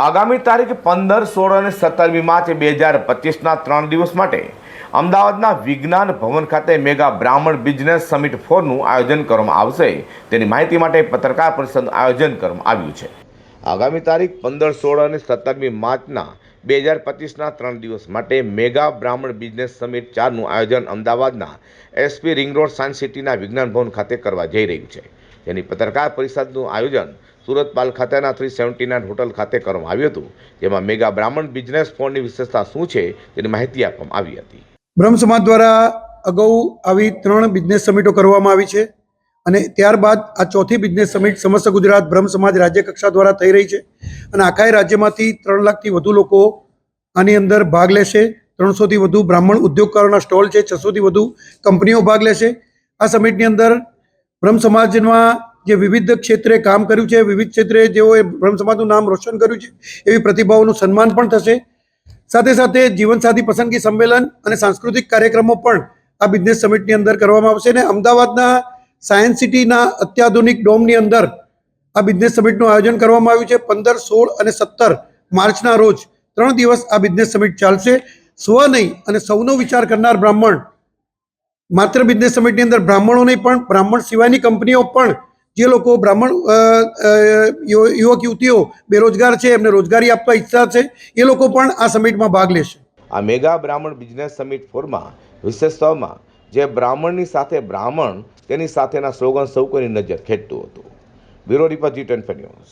આગામી તારીખ પંદર, સોળ અને સત્તરમી માર્ચ બે હજાર પચીસના ત્રણ દિવસ માટે અમદાવાદના વિજ્ઞાન ભવન ખાતે મેગા બ્રાહ્મણ બિઝનેસ સમિટ ફોરનું આયોજન કરવામાં આવશે. તેની માહિતી માટે પત્રકાર પરિષદનું આયોજન કરવામાં આવ્યું છે. આગામી તારીખ પંદર, સોળ અને સત્તરમી માર્ચના બે હજાર પચીસના ત્રણ દિવસ માટે મેગા બ્રાહ્મણ બિઝનેસ સમિટ ચારનું આયોજન અમદાવાદના એસપી રિંગ રોડ સાયન્સ સિટીના વિજ્ઞાન ભવન ખાતે કરવા જઈ રહ્યું છે. જેની પત્રકાર પરિષદનું આયોજન સુરત પાલ ખાતેના થ્રી સેવન્ટી નાઇન હોટલ ખાતે કરવામાં આવ્યું હતું, જેમાં મેગા બ્રાહ્મણ બિઝનેસ ફોનની વિશેષતા શું છે તેની માહિતી આપવામાં આવી હતી. બ્રહ્મ સમાજ દ્વારા અગાઉ આવી ત્રણ બિઝનેસ સમિટો કરવામાં આવી છે અને ત્યારબાદ આ ચોથી બિઝનેસ સમિટ સમસ્ત ગુજરાત બ્રહ્મ સમાજ રાજ્ય કક્ષા દ્વારા થઈ રહી છે અને આખાય રાજ્યમાંથી ત્રણ લાખથી વધુ લોકો આની અંદર ભાગ લેશે. ત્રણસોથી વધુ બ્રાહ્મણ ઉદ્યોગકારોના સ્ટોલ છે, છસોથી વધુ કંપનીઓ ભાગ લેશે. આ સમિટની અંદર બ્રહ્મ સમાજમાં જે વિવિધ ક્ષેત્રે કામ કર્યું છે, વિવિધ ક્ષેત્રે જેઓએ બ્રહ્મ સમાજનું નામ રોશન કર્યું છે, એવી પ્રતિભાઓનું સન્માન પણ થશે. સાથે સાથે જીવનસાથી પસંદગી સંમેલન અને સાંસ્કૃતિક કાર્યક્રમો પણ આ બિઝનેસ સમિટની અંદર કરવામાં આવશે અને અમદાવાદના સાયન્સ સિટીના અત્યાધુનિક ડોમની અંદર આ બિઝનેસ સમિટનું આયોજન કરવામાં આવ્યું છે. પંદર, સોળ અને સત્તર માર્ચના રોજ ત્રણ દિવસ આ બિઝનેસ સમિટ ચાલશે. સ્વ નહીં અને સૌનો વિચાર કરનાર બ્રાહ્મણ, માત્ર બિઝનેસ સમિટની અંદર બ્રાહ્મણો નહીં પણ બ્રાહ્મણ સિવાયની કંપનીઓ પણ જે લોકો બ્રાહ્મણ યુવક, યુવતીઓ બેરોજગાર છે, એમને રોજગારી આપવા ઈચ્છા છે, એ લોકો પણ આ સમિટમાં ભાગ લેશે. આ મેગા બ્રાહ્મણ બિઝનેસ સમિટ ફોરમાં, વિશેષતાઓમાં, જે બ્રાહ્મણની સાથે બ્રાહ્મણ, તેની સાથેના સ્લોગન સૌ કોઈની નજર ખેંચતું હતું. Bureau report G twenty news.